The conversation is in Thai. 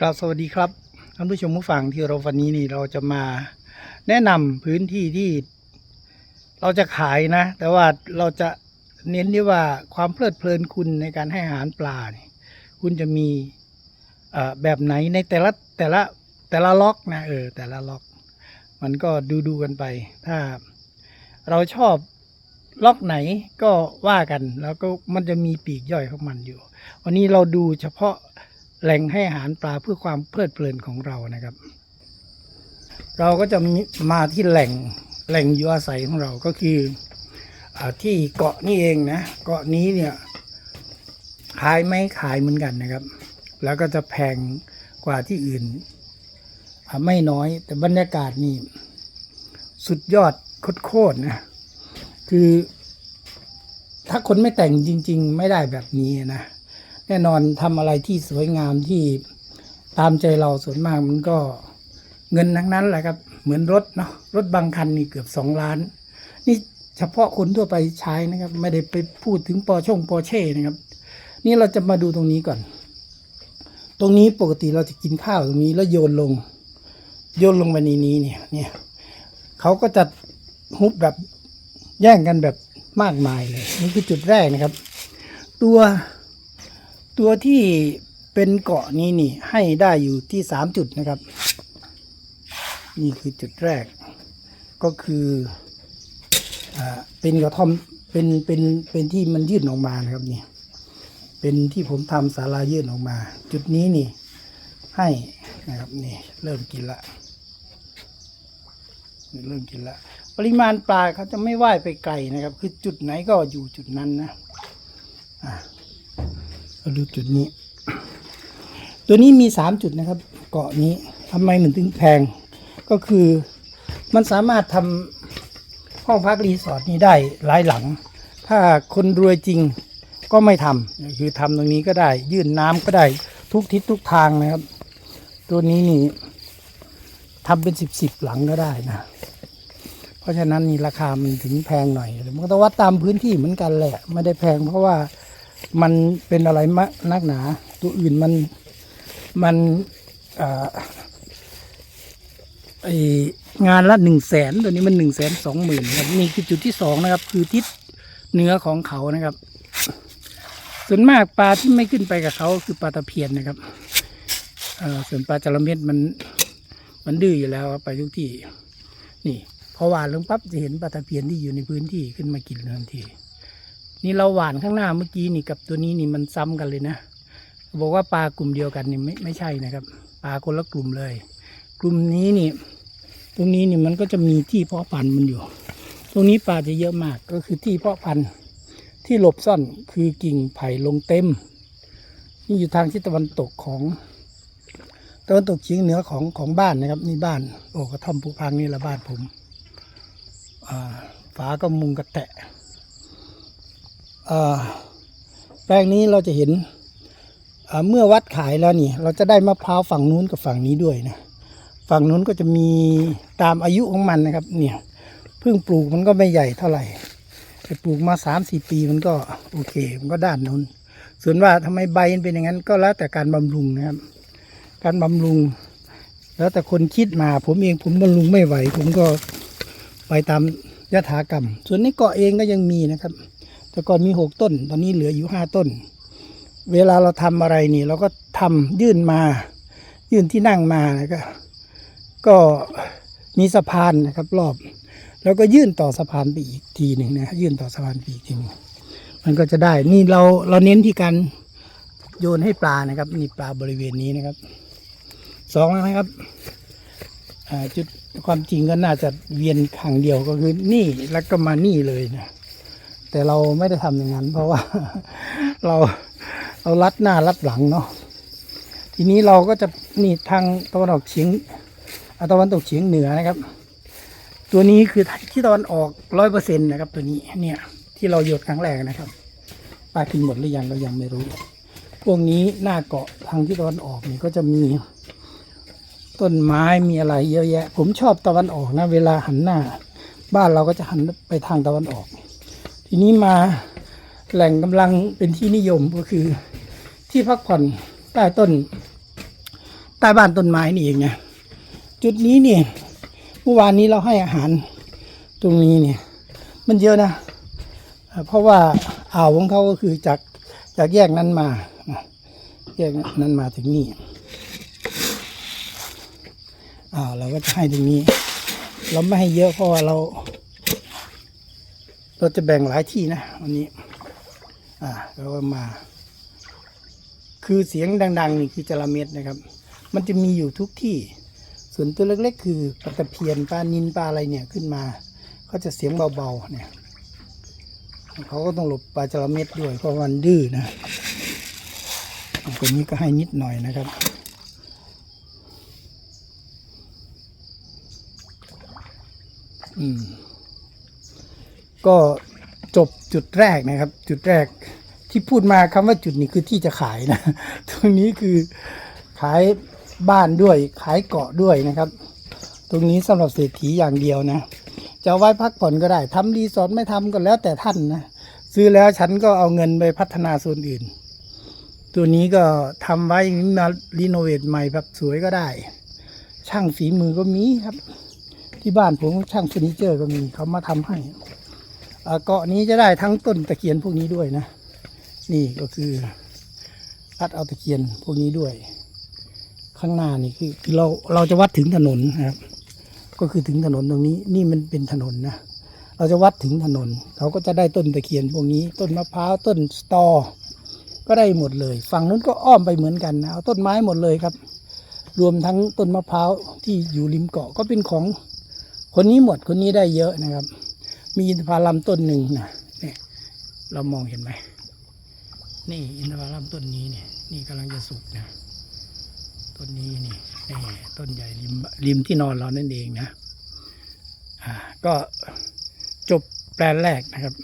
กราบสวัสดีครับท่านผู้ชมผู้ฟังที่เราวันนี้นี่เราจะมาแนะนำพื้นที่ที่ เราจะขายนะ แต่ว่าเราจะเน้นที่ว่าความเพลิดเพลินคุณในการให้อาหารปลาเนี่ยคุณจะมีแบบไหนในแต่ละแต่ละแต่ละล็อกนะเออแต่ละล็อก มันก็ดูดูกันไป ถ้าเราชอบล็อกไหนก็ว่ากันแล้วก็มันจะมีปีกย่อยของมันอยู่ วันนี้เราดูเฉพาะ แหล่งให้อาหารปลาเพื่อความเพลิดเพลินของเรานะครับ เราก็จะมาที่แหล่งแหล่งอยู่อาศัยของเราก็คืออที่เกาะนี่เองนะ เกาะนี้เนี่ยขายไม่ขายเหมือนกันนะครับ แล้วก็จะแพงกว่าที่อื่นไม่น้อยแต่บรรยากาศนี่สุดยอดโคตรๆนะคือถ้าคนไม่แต่งจริง ๆ ไม่ได้แบบนี้นะ แน่นอนทำอะไรที่สวยงามที่ตามใจเราส่วนมากมันก็เงินทั้งนั้นแหละครับ เหมือนรถเนาะรถบางคันนี่เกือบสองล้าน นี่เฉพาะคนทั่วไปใช้นะครับ ไม่ได้ไปพูดถึงปอช่งปอเช่นะครับ นี่เราจะมาดูตรงนี้ก่อน ตรงนี้ปกติเราจะกินข้าวตรงนี้แล้วโยนลง โยนลงไปในนี้เนี่ยเนี่ยเขาก็จะฮุบแบบแย่งกันแบบมากมายเลยนี่คือจุดแรกนะครับ ตัว ตัวที่เป็นเกาะนี้นี่ ให้ได้อยู่ที่สามจุดนะครับ นี่คือจุดแรก ก็คืออเป็นกระท่อมเป็นเป็นเป็นที่มันยื่นออกมานะครับนี่เป็นที่ผมทำศาลายื่นออกมา จุดนี้นี่ ให้นะครับนี่เริ่มกินละเริ่มกินละปริมาณปลาเขาจะไม่ว่ายไปไกลนะครับ คือจุดไหนก็อยู่จุดนั้นนะอะ เราดูจุดนี้ ตัวนี้มีสามจุดนะครับ เกาะนี้ทำไมมันถึงแพง ก็คือมันสามารถทำห้องพักรีสอร์ทนี้ได้หลายหลัง ถ้าคนรวยจริงก็ไม่ทำคือทำตรงนี้ก็ได้ ยื่นน้ำก็ได้ทุกทิศทุกทางนะครับ ตัวนี้นี่ทำเป็นสิบสิบหลังก็ได้นะ เพราะฉะนั้นนี่ราคามันถึงแพงหน่อย มันก็ต้องวัดตามพื้นที่เหมือนกันแหละ ไม่ได้แพงเพราะว่า มันเป็นอะไรมะนักหนา ตัวอื่นมันมันเอ่อไองานละหนึ่งแสนตัวนี้มันหนึ่งแสนสองหมื่นครับนี่คือจุดที่สองนะครับ คือทิศเหนือของเขานะครับ ส่วนมากปลาที่ไม่ขึ้นไปกับเขาคือปลาตะเพียนนะครับส่วนปลาจระเม็ดมันมันดื้ออยู่แล้วไปทุกที่ นี่พอหวานลงปั๊บจะเห็นปลาตะเพียนที่อยู่ในพื้นที่ขึ้นมากินทันที นี่เราหวานข้างหน้าเมื่อกี้นี่กับตัวนี้นี่มันซ้ำกันเลยนะบอกว่าปลากลุ่มเดียวกันนี่ไม่ไม่ใช่นะครับปลาคนละกลุ่มเลย กลุ่มนี้นี่ ตรงนี้นี่มันก็จะมีที่เพาะพันธุ์มันอยู่ ตรงนี้ปลาจะเยอะมากก็คือที่เพาะพันธุ์ที่หลบซ่อนคือกิ่งไผ่ลงเต็ม นี่อยู่ทางทิศตะวันตกของตะวันตกเฉียงเหนือของของบ้านนะครับ นี่บ้าน โอ้กระท่อมผูพังนี่ละบ้านผมอ่าฝาก็มุงกระแตะ แปลงนี้เราจะเห็นเมื่อวัดขายแล้วนี่ เราจะได้มะพร้าวฝั่งนู้นกับฝั่งนี้ด้วยนะฝั่งนู้นก็จะมีตามอายุของมันนะครับ เนี่ยเพิ่งปลูกมันก็ไม่ใหญ่เท่าไหร่ไปปลูกมาสามสี่ปีมันก็โอเค มันก็ด้านนู้น ส่วนว่าทำไมใบมันเป็นอย่างนั้น ก็แล้วแต่การบำรุงนะครับ การบำรุง แล้วแต่คนคิดมาผมเองผมบำรุงไม่ไหว ผมก็ไปตามยถากรรม ส่วนในเกาะเองก็ยังมีนะครับ แต่ก่อนมีหกต้น ตอนนี้เหลืออยู่ห้าต้น เวลาเราทำอะไรนี่ เราก็ทำยื่นมา ยื่นที่นั่งมาแล้วก็ก็มีสะพานนะครับ รอบ แล้วก็ยื่นต่อสะพานไปอีกทีหนึ่งนะยื่นต่อสะพานไปอีกทีนึงมันก็จะได้นี่เราเราเน้นที่การโยนให้ปลานะครับนี่ปลาบริเวณนี้นะครับสองแล้วนะครับจุดความจริงก็น่าจะเวียนครั้งเดียวก็คือนี่แล้วก็มานี่เลยนะ แต่เราไม่ได้ทำอย่างนั้น เพราะว่าเราเราลัดหน้าลัดหลังเนาะทีนี้เราก็จะนี่ทางตะวันออกเฉียงตะวันตกเฉียงเหนือนะครับ ตัวนี้คือที่ตะวันออกร้อยเปอร์เซ็นต์นะครับ ตัวนี้เนี่ยที่เราหยดครั้งแรกนะครับปลากินหมดหรือยังเรายังไม่รู้ พวกนี้หน้าเกาะทางที่ตะวันออกนี่ก็จะมีต้นไม้มีอะไรเยอะแยะ ผมชอบตะวันออกนะ เวลาหันหน้า บ้านเราก็จะหันไปทางตะวันออก ทีนี้มาแหล่งกำลังเป็นที่นิยมก็คือ ที่พักผ่อนใต้ต้น ใต้บ้านต้นไม้นี่เองนะจุดนี้เนี่ยเมื่อวานนี้เราให้อาหารตรงนี้เนี่ย มันเยอะนะ เพราะว่าอ่าวของเขาก็คือจากจากแยกนั้นมา แยกนั้นมาถึงนี่อ่าวเราก็จะให้ตรงนี้ เราไม่ให้เยอะเพราะว่าเรา เราจะแบ่งหลายที่นะวันนี้ อ่าเราก็มา คือเสียงดัง ๆ นี่คือจระเม็ดนะครับ มันจะมีอยู่ทุกที่ ส่วนตัวเล็กๆ คือปลาตะเพียนปลานินปลาอะไรเนี่ยขึ้นมาเขาจะเสียงเบาๆเนี่ยเขาก็ต้องหลบปลาจระเม็ดด้วยเพราะมันดื้อนะตัวนี้ก็ให้นิดหน่อยนะครับอืม ก็จบจุดแรกนะครับ จุดแรกที่พูดมาคำว่าจุดนี้คือที่จะขายนะ ตรงนี้คือขายบ้านด้วยขายเกาะด้วยนะครับ ตรงนี้สำหรับเศรษฐีอย่างเดียวนะ จะไว้พักผ่อนก็ได้ทำรีสอร์ทไม่ทำก็แล้วแต่ท่านนะซื้อแล้วฉันก็เอาเงินไปพัฒนาส่วนอื่น ตัวนี้ก็ทำไว้มารีโนเวทใหม่แบบสวยก็ได้ ช่างฝีมือก็มีครับ ที่บ้านผมช่างเฟอร์นิเจอร์ก็มีเขามาทำให้ เกาะนี้จะได้ทั้งต้นตะเคียนพวกนี้ด้วยนะ นี่ก็คือรัดเอาตะเคียนพวกนี้ด้วย ข้างหน้านี่คือคือเราเราจะวัดถึงถนนนะครับ ก็คือถึงถนนตรงนี้นี่มันเป็นถนนนะเราจะวัดถึงถนน เขาก็จะได้ต้นตะเคียนพวกนี้ ต้นมะพร้าวต้นสตอ ก็ได้หมดเลย ฝั่งนู้นก็อ้อมไปเหมือนกันนะเอาต้นไม้หมดเลยครับ รวมทั้งต้นมะพร้าวที่อยู่ริมเกาะก็เป็นของคนนี้หมดคนนี้ได้เยอะนะครับ มีอินทผลัมต้นหนึ่งนะเนี่ยเรามองเห็นไหมนี่อินทผลัมต้นนี้เนี่ยนี่กำลังจะสุกนะต้นนี้นี่นี่ต้นใหญ่ริมริมที่นอนเรานั่นเองนะอ่าก็จบแปลนแรกนะครับ